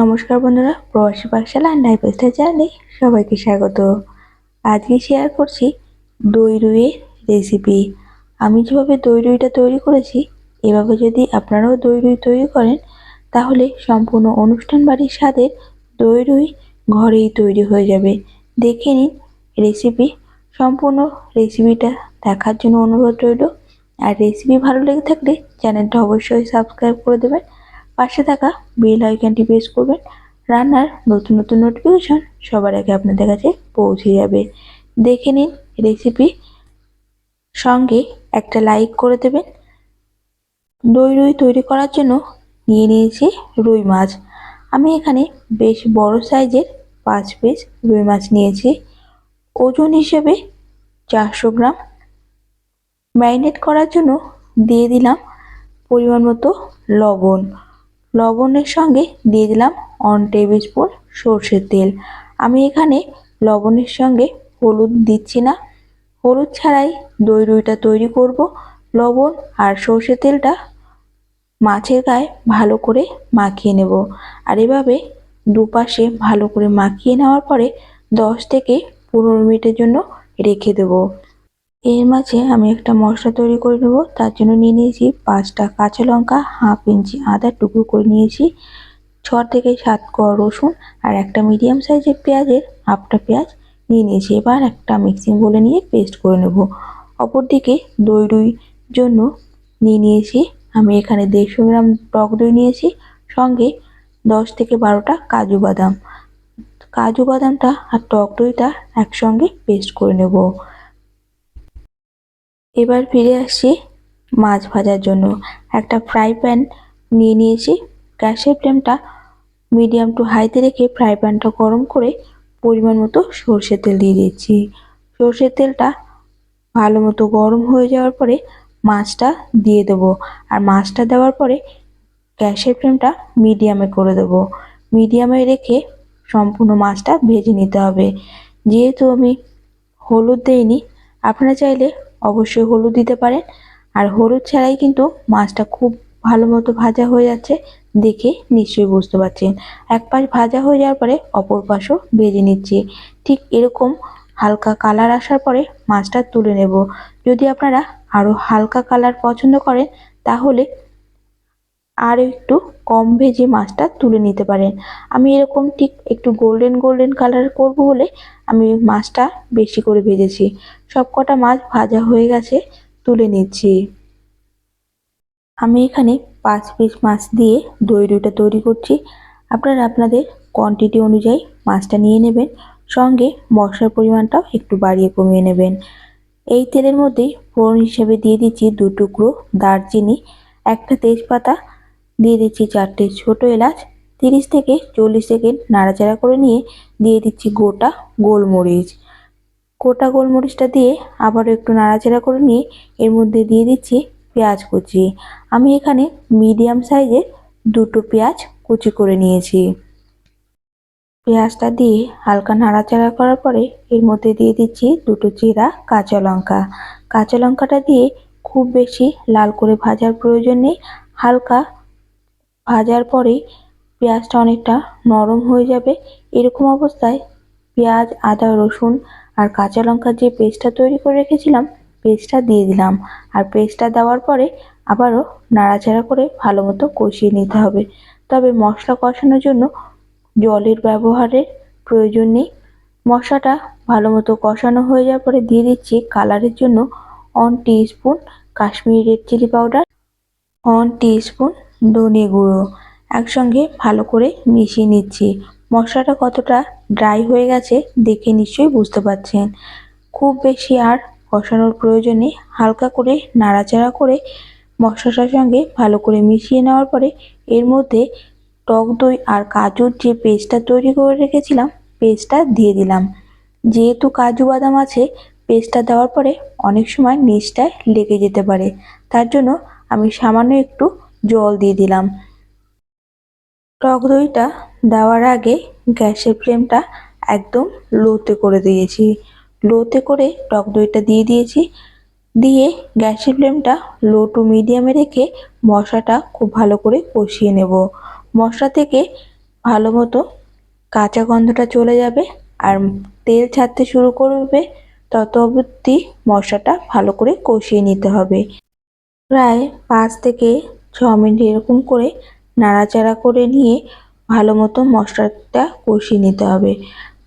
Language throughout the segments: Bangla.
নমস্কার বন্ধুরা, প্রবাসী পাঠশালা আর নাইপেস্টার চ্যানেলে সবাইকে স্বাগত। আজকে শেয়ার করছি দই রুইয়ের রেসিপি আমি যেভাবে দই রুইটা তৈরি করেছি, এভাবে যদি আপনারাও দই রুই তৈরি করেন, তাহলে সম্পূর্ণ অনুষ্ঠান বাড়ির স্বাদের দই রুই ঘরেই তৈরি হয়ে যাবে। দেখে নিন রেসিপি সম্পূর্ণ রেসিপিটা দেখার জন্য অনুরোধ রইল। আর রেসিপি ভালো লেগে থাকলে চ্যানেলটা অবশ্যই সাবস্ক্রাইব করে দেবেন। পাশে থাকা বেল আইকনটি প্রেস করবেন। রান্নার নতুন নতুন নোটিফিকেশন সবার আগে আপনাদের কাছে পৌঁছে যাবে। দেখে নিন রেসিপি সঙ্গে একটা লাইক করে দেবেন। দই রুই তৈরি করার জন্য নিয়ে নিয়েছি রুই মাছ। আমি এখানে বেশ বড় সাইজের পাঁচ পিস রুই মাছ নিয়েছি। ওজন হিসেবে চারশো গ্রাম। ম্যারিনেট করার জন্য দিয়ে দিলাম পরিমাণ মতো লবণ। লবণের সঙ্গে দিয়ে দিলাম ওয়ান টেবিল স্পুন সর্ষের তেল। আমি এখানে লবণের সঙ্গে হলুদ দিচ্ছি না। হলুদ ছাড়াই দই রুইটা তৈরি করব। লবণ আর সর্ষের তেলটা মাছের গায়ে ভালো করে মাখিয়ে নেব। আর এভাবে দুপাশে ভালো করে মাখিয়ে নেওয়ার পরে দশ থেকে পনেরো মিনিটের জন্য রেখে দেবো। এর মাঝে আমি একটা মশলা তৈরি করে নেব। তার জন্য নিয়ে নিয়েছি পাঁচটা কাঁচা লঙ্কা, হাফ ইঞ্চি আদা টুকরো করে নিয়েছি ছ থেকে সাত কোয়া রসুন আর একটা মিডিয়াম সাইজের পেঁয়াজের হাফটা পেঁয়াজ নিয়ে নিয়েছি। এবার একটা মিক্সিং বলে নিয়ে পেস্ট করে নেব। অপরদিকে দই রুই জন্য নিয়ে নিয়েছি। আমি এখানে দেড়শো গ্রাম টক দই নিয়েছি, সঙ্গে দশ থেকে বারোটা কাজু বাদাম। কাজু বাদামটা আর টক দইটা একসঙ্গে পেস্ট করে নেব। এবার ফিরে আসছি মাছ ভাজার জন্য। একটা ফ্রাই প্যান নিয়ে নিয়েছি। গ্যাসের ফ্লেমটা মিডিয়াম টু হাইতে রেখে ফ্রাই প্যানটা গরম করে পরিমাণ মতো সর্ষের তেল দিয়ে দিচ্ছি সর্ষের তেলটা ভালো মতো গরম হয়ে যাওয়ার পরে মাছটা দিয়ে দেবো। আর মাছটা দেওয়ার পরে গ্যাসের ফ্লেমটা মিডিয়ামে করে দেবো। মিডিয়ামে রেখে সম্পূর্ণ মাছটা ভেজে নিতে হবে। যেহেতু আমি হলুদ দেইনি, আপনারা চাইলে অবশ্যই হলুদ দিতে পারেন। আর হলুদ ছাড়াই কিন্তু মাছটা খুব ভালো মতো ভাজা হয়ে যাচ্ছে দেখে নিশ্চয়ই বুঝতে পারছেন। এক পাশ ভাজা হয়ে যাওয়ার পরে অপর পাশও ভেজে নিচ্ছি। ঠিক এরকম হালকা কালার আসার পরে মাছটা তুলে নেব। যদি আপনারা আরও হালকা কালার পছন্দ করেন তাহলে আর একটু কম ভেজে মাছটা তুলে নিতে পারেন। আমি এরকম ঠিক একটু গোল্ডেন গোল্ডেন কালার করব বলে আমি মাছটা বেশি করে ভেজেছি। সব কটা মাছ ভাজা হয়ে গেছে, তুলে নিচ্ছি। আমি এখানে পাঁচ পিস মাছ দিয়ে দই রুইটা তৈরি করছি। আপনারা আপনাদের কোয়ান্টিটি অনুযায়ী মাছটা নিয়ে নেবেন, সঙ্গে মশলার পরিমাণটাও একটু বাড়িয়ে কমিয়ে নেবেন। এই তেলের মধ্যেই ফোড়ন হিসেবে দিয়ে দিচ্ছি দু টুকরো দারচিনি, একটা তেজপাতা দিয়ে দিচ্ছি চারটে ছোট এলাচ, তিরিশ থেকে চল্লিশ সেকেন্ড নাড়াচাড়া করে নিয়ে দিয়ে দিচ্ছি গোটা গোলমরিচ। গোটা গোলমরিচটা দিয়ে আবারও একটু নাড়াচাড়া করে নিয়ে এর মধ্যে দিয়ে দিচ্ছি পেঁয়াজ কুচি। আমি এখানে মিডিয়াম সাইজের দুটো পেঁয়াজ কুচি করে নিয়েছি। পেঁয়াজটা দিয়ে হালকা নাড়াচাড়া করার পরে এর মধ্যে দিয়ে দিচ্ছি দুটো চিরা কাঁচা লঙ্কা। কাঁচা লঙ্কাটা দিয়ে খুব বেশি লাল করে ভাজার প্রয়োজন নেই, হালকা ভাজার পরেই পেঁয়াজটা অনেকটা নরম হয়ে যাবে। এরকম অবস্থায় পেঁয়াজ, আদা, রসুন আর কাঁচা লঙ্কার যে পেস্টটা তৈরি করে রেখেছিলাম, পেস্টটা দিয়ে দিলাম। আর পেস্টটা দেওয়ার পরে আবারও নাড়াচাড়া করে ভালো মতো কষিয়ে নিতে হবে। তবে মশলা কষানোর জন্য জলের ব্যবহারের প্রয়োজন নেই। মশলাটা ভালো মতো কষানো হয়ে যাওয়ার পরে দিয়ে দিচ্ছি কালারের জন্য one spoon Kashmiri red chilli powder one spoon ধনে গুঁড়ো একসঙ্গে ভালো করে মিশিয়ে নিচ্ছি। মশলাটা কতটা ড্রাই হয়ে গেছে দেখে নিশ্চয়ই বুঝতে পারছেন। খুব বেশি আর কষানোর প্রয়োজনে হালকা করে নাড়াচাড়া করে মশলাটার সঙ্গে ভালো করে মিশিয়ে নেওয়ার পরে এর মধ্যে টক দই আর কাজুর যে পেস্টটা তৈরি করে রেখেছিলাম, পেস্টটা দিয়ে দিলাম। যেহেতু কাজু বাদাম আছে, পেস্টটা দেওয়ার পরে অনেক সময় নিচটায় লেগে যেতে পারে। তার জন্য আমি সামান্য একটু জল দিয়ে দিলাম। টক দইটা দেওয়ার আগে গ্যাসের ফ্লেমটা একদম লোতে করে দিয়েছি। লোতে করে টক দইটা দিয়ে দিয়েছি। দিয়ে গ্যাসের ফ্লেমটা লো টু মিডিয়ামে রেখে মশলাটা খুব ভালো করে কষিয়ে নেব। মশলা থেকে ভালো মতো কাঁচা গন্ধটা চলে যাবে আর তেল ছাড়তে শুরু করবে, তত অবধি মশলাটা ভালো করে কষিয়ে নিতে হবে। প্রায় পাঁচ থেকে ছ মিনিট এরকম করে নাড়াচাড়া করে নিয়ে ভালো মতো মশলাটা কষিয়ে নিতে হবে।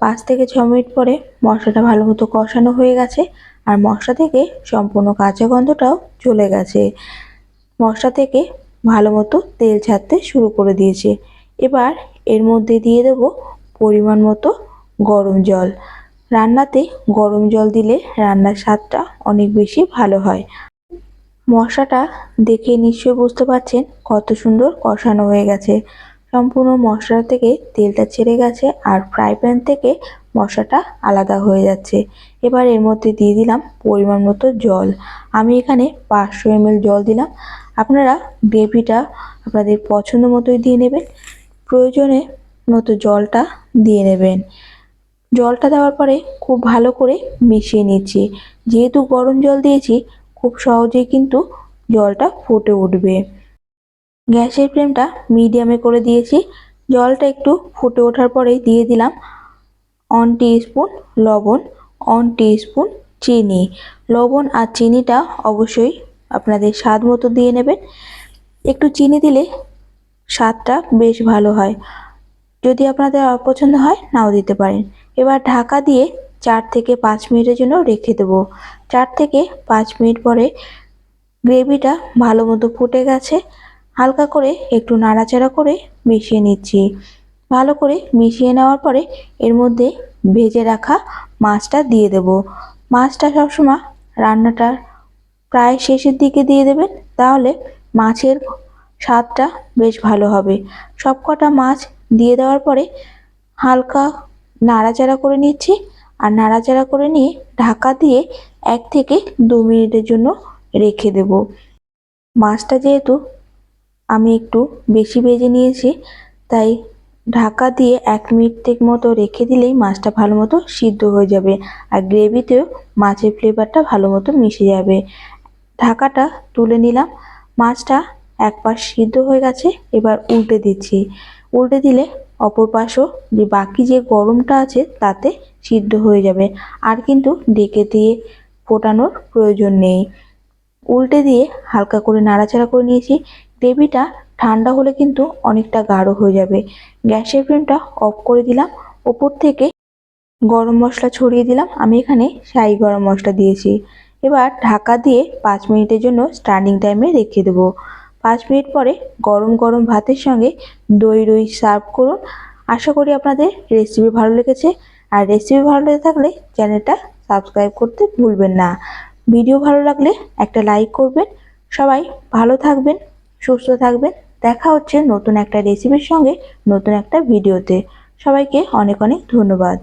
পাঁচ থেকে ছ মিনিট পরে মশলাটা ভালো মতো কষানো হয়ে গেছে আর মশলা থেকে সম্পূর্ণ কাঁচা গন্ধটাও চলে গেছে। মশলা থেকে ভালো মতো তেল ছাড়তে শুরু করে দিয়েছে। এবার এর মধ্যে দিয়ে দেব পরিমাণ মতো গরম জল। রান্নাতে গরম জল দিলে রান্নার স্বাদটা অনেক বেশি ভালো হয়। মশলাটা দেখে নিশ্চয়ই বুঝতে পারছেন কত সুন্দর কষানো হয়ে গেছে। সম্পূর্ণ মশলা থেকে তেলটা ছেড়ে গেছে আর ফ্রাই প্যান থেকে মশলাটা আলাদা হয়ে যাচ্ছে। এবার এর মধ্যে দিয়ে দিলাম পরিমাণ মতো জল। আমি এখানে পাঁচশো এমএল জল দিলাম। আপনারা গ্রেভিটা আপনাদের পছন্দ মতোই দিয়ে নেবেন, প্রয়োজনে মতো জলটা দিয়ে নেবেন। জলটা দেওয়ার পরে খুব ভালো করে মিশিয়ে নিচ্ছি। যেহেতু গরম জল দিয়েছি খুব সহজেই কিন্তু জলটা ফুটে উঠবে। গ্যাসের ফ্লেমটা মিডিয়ামে করে দিয়েছি। জলটা একটু ফুটে ওঠার পরেই দিয়ে দিলাম অন স্পুন লবণ অন স্পুন চিনি। লবণ আর চিনিটা অবশ্যই আপনাদের স্বাদ মতো দিয়ে নেবেন। একটু চিনি দিলে স্বাদটা বেশ ভালো হয়। যদি আপনাদের অপছন্দ হয়, নাও দিতে পারেন। এবার ঢাকা দিয়ে চার থেকে পাঁচ মিনিটের জন্য রেখে দেবো। চার থেকে পাঁচ মিনিট পরে গ্রেভিটা ভালো মতো ফুটে গেছে। হালকা করে একটু নাড়াচাড়া করে মিশিয়ে নিচ্ছি। ভালো করে মিশিয়ে নেওয়ার পরে এর মধ্যে ভেজে রাখা মাছটা দিয়ে দেব। মাছটা সবসময় রান্নাটার প্রায় শেষের দিকে দিয়ে দেবেন, তাহলে মাছের স্বাদটা বেশ ভালো হবে। সব কটা মাছ দিয়ে দেওয়ার পরে হালকা নাড়াচাড়া করে নিচ্ছি। আর নাড়াচাড়া করে নিয়ে ঢাকা দিয়ে এক থেকে দু মিনিটের জন্য রেখে দেব। মাছটা যেহেতু আমি একটু বেশি ভেজে নিয়েছি, তাই ঢাকা দিয়ে এক মিনিট মতো রেখে দিলেই মাছটা ভালো মতো সিদ্ধ হয়ে যাবে আর গ্রেভিতেও মাছের ফ্লেভারটা ভালো মতো মিশে যাবে। ঢাকাটা তুলে নিলাম। মাছটা এক পাশ সিদ্ধ হয়ে গেছে, এবার উল্টে দিচ্ছি। উল্টে দিলে অপর পাশও যে বাকি যে গরমটা আছে তাতে সিদ্ধ হয়ে যাবে। আর কিন্তু ডেকে দিয়ে ফোটানোর প্রয়োজন নেই। উল্টে দিয়ে হালকা করে নাড়াচাড়া করে নিয়েছি। গ্রেভিটা ঠান্ডা হলে কিন্তু অনেকটা গাঢ় হয়ে যাবে। গ্যাসের ফ্লেমটা অফ করে দিলাম। ওপর থেকে গরম মশলা ছড়িয়ে দিলাম। আমি এখানে শাহি গরম মশলা দিয়েছি। এবার ঢাকা দিয়ে পাঁচ মিনিটের জন্য স্ট্যান্ডিং টাইমে রেখে দেবো। পাঁচ মিনিট পরে গরম গরম ভাতের সঙ্গে দই রই সার্ভ করুন। আশা করি আপনাদের রেসিপি ভালো লেগেছে। আর রেসিপি ভালো লেগে থাকলে চ্যানেলটা সাবস্ক্রাইব করতে ভুলবেন না। ভিডিও ভালো লাগলে একটা লাইক করবেন। সবাই ভালো থাকবেন, সুস্থ থাকবেন। দেখা হচ্ছে নতুন একটা রেসিপির সঙ্গে, নতুন একটা ভিডিওতে। সবাইকে অনেক অনেক ধন্যবাদ।